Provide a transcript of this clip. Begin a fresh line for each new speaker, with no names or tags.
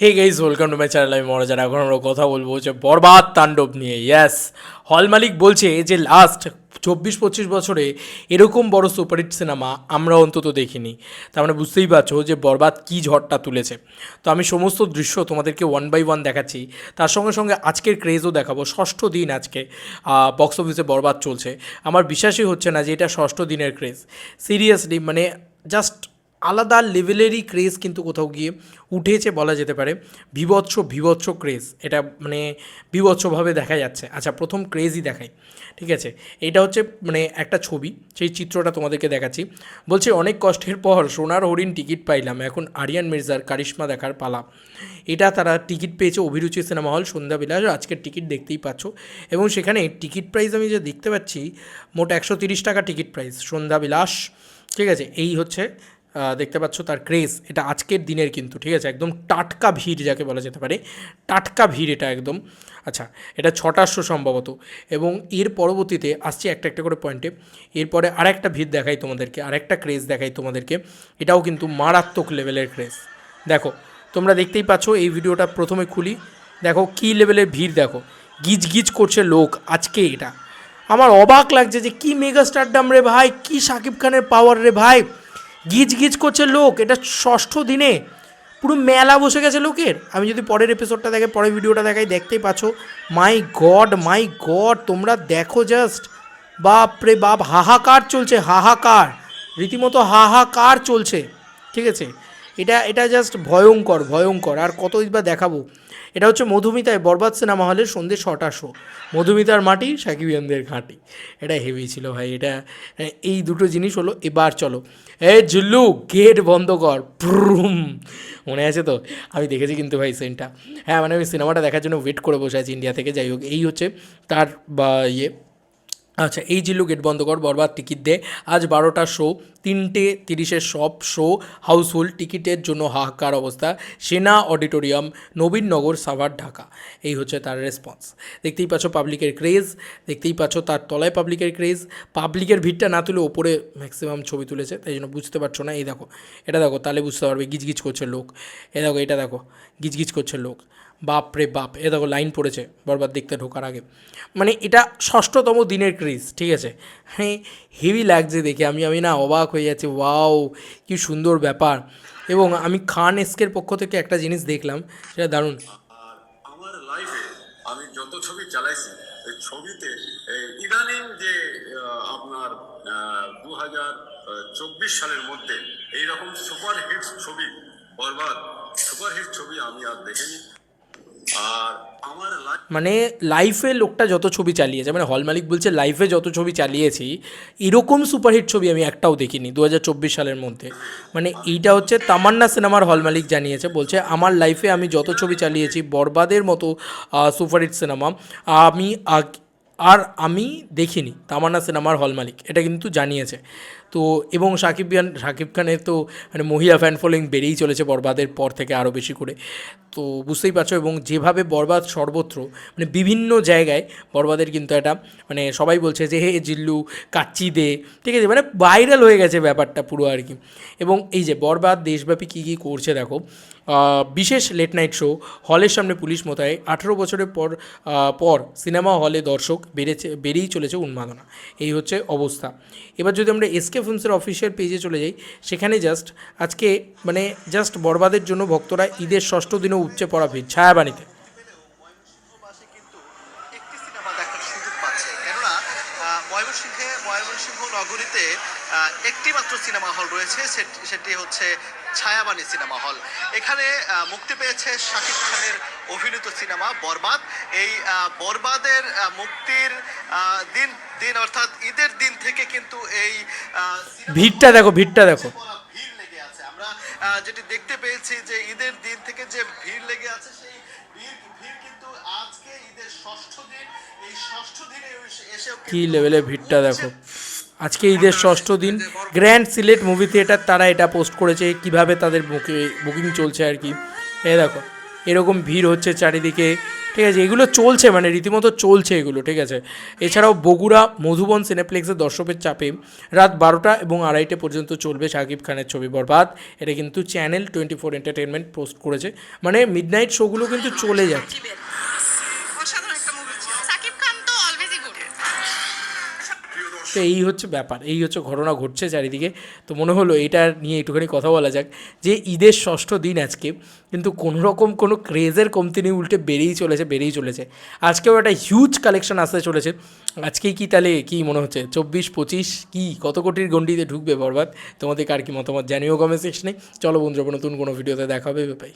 Hey guys welcome to my channel আমি মহারাজার এখন আমরা কথা বলব যে বরবাদ তাণ্ডব নিয়ে। ইয়াস হল মালিক বলছে যে লাস্ট চব্বিশ পঁচিশ বছরে এরকম বড় সুপারহিট সিনেমা আমরা অন্তত দেখিনি। তার মানে বুঝতেই পারছ যে বরবাদ কী ঝড়টা তুলেছে। তো আমি সমস্ত দৃশ্য তোমাদেরকে ওয়ান বাই ওয়ান দেখাচ্ছি। তার সঙ্গে সঙ্গে আজকের ক্রেজও দেখাবো। ষষ্ঠ দিন আজকে বক্স অফিসে বরবাদ চলছে। আমার বিশ্বাসই হচ্ছে না যে এটা ষষ্ঠ দিনের ক্রেজ সিরিয়াসলি মানে জাস্ট আলাদা লেভেলেরই ক্রেজ কিন্তু কোথাও গিয়ে উঠেছে বলা যেতে পারে। বিভৎস বিভৎস ক্রেজ এটা মানে বিভৎসভাবে দেখা যাচ্ছে। আচ্ছা প্রথম ক্রেজই দেখাই। ঠিক আছে? এটা হচ্ছে মানে একটা ছবি। সেই চিত্রটা তোমাদেরকে দেখাচ্ছি। বলছে, অনেক কষ্টের পর সোনার হরিণ টিকিট পাইলাম। এখন আরিয়ান মির্জার কারিশ্মা দেখার পালা। এটা তারা টিকিট পেয়েছে অভিরুচি সিনেমা হল সন্ধ্যাবিলাস। আজকের টিকিট দেখতেই পাচ্ছ। এবং সেখানে টিকিট প্রাইস আমি যে দেখতে পাচ্ছি, মোট একশো তিরিশ টাকা টিকিট প্রাইস সন্ধ্যাবিলাস। ঠিক আছে? এই হচ্ছে দেখতে পাচ্ছ তার ক্রেজ এটা আজকের দিনের কিন্তু, ঠিক আছে? একদম টাটকা ভিড় যাকে বলা যেতে পারে, টাটকা ভিড় এটা একদম। আচ্ছা এটা ছটার শো সম্ভবত। এবং এর পরবর্তীতে আসছি একটা একটা করে পয়েন্টে এরপরে আরেকটা ভিড় দেখাই তোমাদেরকে, আরেকটা ক্রেজ দেখাই তোমাদেরকে। এটাও কিন্তু মারাত্মক লেভেলের ক্রেজ দেখো, তোমরা দেখতেই পাচ্ছ, এই ভিডিওটা প্রথমে খুলি। দেখো, কী লেভেলের ভিড় দেখো। গিজ গিজ করছে লোক, আজকে এটা। আমার অবাক লাগছে যে কি মেগা স্টারডাম রে ভাই, কি শাকিব খানের পাওয়ার রে ভাই। গিজ গিজ করছে লোক, এটা ষষ্ঠ দিনে। পুরো মেলা বসে গেছে লোকের। আমি যদি পরের এপিসোডটা দেখে, পরের ভিডিওটা দেখাই, দেখতেই পাচ্ছ মাই গড মাই গড তোমরা দেখো জাস্ট বাপ রে বাপ, হাহাকার চলছে, হাহাকার। রীতিমতো হাহাকার চলছে, ঠিক আছে? এটা এটা জাস্ট ভয়ঙ্কর ভয়ঙ্কর। আর কতই বা দেখাবো। এটা হচ্ছে মধুমিতায় বরবাদ সিনেমা হলের সন্ধ্যে ছটা শো। মধুমিতার মাটি, সাকিবিয়ানদের ঘাঁটি। এটা হেভি ছিল ভাই, এটা এই দুটো জিনিস হলো, এবার চলো। এ, জুল্লু গেট বন্ধ কর। প্রুম মনে আছে তো? আমি দেখেছি কিন্তু ভাই সিনটা হ্যাঁ মানে আমি সিনেমাটা দেখার জন্য ওয়েট করে বসে আছি ইন্ডিয়া থেকে। যাই হোক, এই হচ্ছে তার, বা ইয়ে। আচ্ছা এই জিল্লু গেট বন্ধ কর, বরবাদ টিকিট দে। আজ বারোটা শো। তিনটে তিরিশের সব শো, হাউসফুল টিকিটের জন্য হাহাকার অবস্থা, সেনা অডিটোরিয়াম নবীননগর সাভার, ঢাকা। এই হচ্ছে তার রেসপন্স দেখতেই পাচ্ছ পাবলিকের ক্রেজ দেখতেই পাচ্ছ তার তলায় পাবলিকের ক্রেজ পাবলিকের ভিড়টা না তুলে ওপরে ম্যাক্সিমাম ছবি তুলেছে, তাই জন্য বুঝতে পারছ না। এই দেখো, এটা দেখো, তাহলে বুঝতে পারবে গিজগিজ করছে লোক। এ দেখো, এটা দেখো, গিজগিজ করছে লোক। বাপ রে বাপ এ দেখো লাইন পড়েছে বরবাদ দেখতে ঢোকার আগে। মানে এটা ষষ্ঠতম দিনের ক্রিজ ঠিক আছে? হ্যাঁ হেভি লাগছে দেখে, আমি আমি না অবাক হয়ে যাচ্ছে, ওয়াও, কি সুন্দর ব্যাপার। এবং আমি খান এস্কের পক্ষ থেকে একটা জিনিস দেখলাম, সেটা দারুণ।
আমার লাইফে আমি যত ছবি চালাইছি, এই ছবিতে ইদানিং যে আপনার দু হাজার চব্বিশ সালের মধ্যে, এইরকম সুপার হিট ছবি, বরবাদ সুপার হিট ছবি আমি আর দেখিনি।
মানে লাইফে লোকটা যত ছবি চালিয়েছে মানে হল মালিক বলছে লাইফে যত ছবি চালিয়েছি, এরকম সুপারহিট ছবি আমি একটাও দেখিনি দু হাজার চব্বিশ সালের মধ্যে। মানে এইটা হচ্ছে তামান্না সিনেমার হল মালিক জানিয়েছে, বলছে আমার লাইফে আমি যত ছবি চালিয়েছি, বরবাদের মতো সুপারহিট সিনেমা আমি আর আমি দেখিনি তামান্না সিনেমার হল মালিক, এটা কিন্তু জানিয়েছে। তো এবং সাকিব খান সাকিব খানের তো মানে মহিলা ফ্যান ফলোয়িং বেড়েই চলেছে বরবাদের পর থেকে আরও বেশি করে। তো বুঝতেই পারছ এবং যেভাবে বরবাদ সর্বত্র মানে বিভিন্ন জায়গায় বরবাদের কিন্তু একটা মানে সবাই বলছে যে, হে জিল্লু, কাচ্চি দে। ঠিক আছে? মানে ভাইরাল হয়ে গেছে ব্যাপারটা পুরো আর কি। এবং এই যে বরবাদ দেশব্যাপী কী কী করছে দেখো বিশেষ লেট নাইট শো হলের সামনে পুলিশ মোতায়ে আঠেরো বছরের পর পর সিনেমা হলে দর্শক বেড়েছে, বেড়েই চলেছে উন্মাদনা। এই হচ্ছে অবস্থা। এবার যদি আমরা এসকে ফিল্মসের অফিসিয়াল পেজে চলে যাই। সেখানে জাস্ট আজকে মানে জাস্ট বরবাদের জন্য ভক্তরা ঈদের ষষ্ঠ দিনও উপচে পড়া ভিড়, ছায়াবাণীতে।
ময়মনসিংহে ময়মনসিংহ নগরীতে একটি মাত্র সিনেমা হল রয়েছে সেটি হচ্ছে ছায়াবাণী সিনেমা হল এখানে মুক্তি পেয়েছে শাকিব খানের অভিনীত সিনেমা বরবাদ। এই বরবাদের মুক্তির দিন দিন অর্থাৎ ঈদের দিন থেকে কিন্তু এই
ভিড়টা দেখো ভিড়টা দেখো।
ভিড় লেগে আছে। আমরা যেটি দেখতে পেয়েছি যে ঈদের দিন থেকে যে ভিড় লেগে আছে সেই ভিড় ভিড় কিন্তু আজকে ঈদের ষষ্ঠ দিন। এই ষষ্ঠ দিনে এসে- এসেও
কী লেভেলের ভিড়টা দেখো। আজকে ঈদের ষষ্ঠ দিন। গ্র্যান্ড সিলেট মুভি থিয়েটার তারা এটা পোস্ট করেছে কীভাবে তাদের বুকে বুকিং চলছে আর কি। এ দেখো এরকম ভিড় হচ্ছে চারিদিকে। ঠিক আছে, এগুলো চলছে মানে রীতিমতো চলছে এগুলো, ঠিক আছে। এছাড়াও বগুড়া মধুবন সিনেপ্লেক্সের দর্শকের চাপে রাত বারোটা এবং আড়াইটে পর্যন্ত চলবে শাকিব খানের ছবি বরবাদ। এটা কিন্তু channel twenty four entertainment post করেছে। মানে মিড নাইট শোগুলো কিন্তু চলে যাচ্ছে। তো এই হচ্ছে ব্যাপার, এই হচ্ছে ঘটনা ঘটছে চারিদিকে। তো মনে হলো এটা নিয়ে একটুখানি কথা বলা যাক যে ঈদের ষষ্ঠ দিন আজকে, কিন্তু কোনো রকম কোনো ক্রেজের কমতি নেই, উল্টে বেড়েই চলেছে বেড়েই চলেছে। আজকেও একটা হিউজ কালেকশন আসতে চলেছে। আজকেই কি তাহলে, কি মনে হচ্ছে? চব্বিশ, পঁচিশ, কি? কত কোটির গণ্ডিতে ঢুকবে বরবাদ? তোমাদের কার কি মতামত? জানিও কমেন্ট সেকশনে চলো বন্ধুরা, নতুন কোনো ভিডিওতে দেখা হবে বাই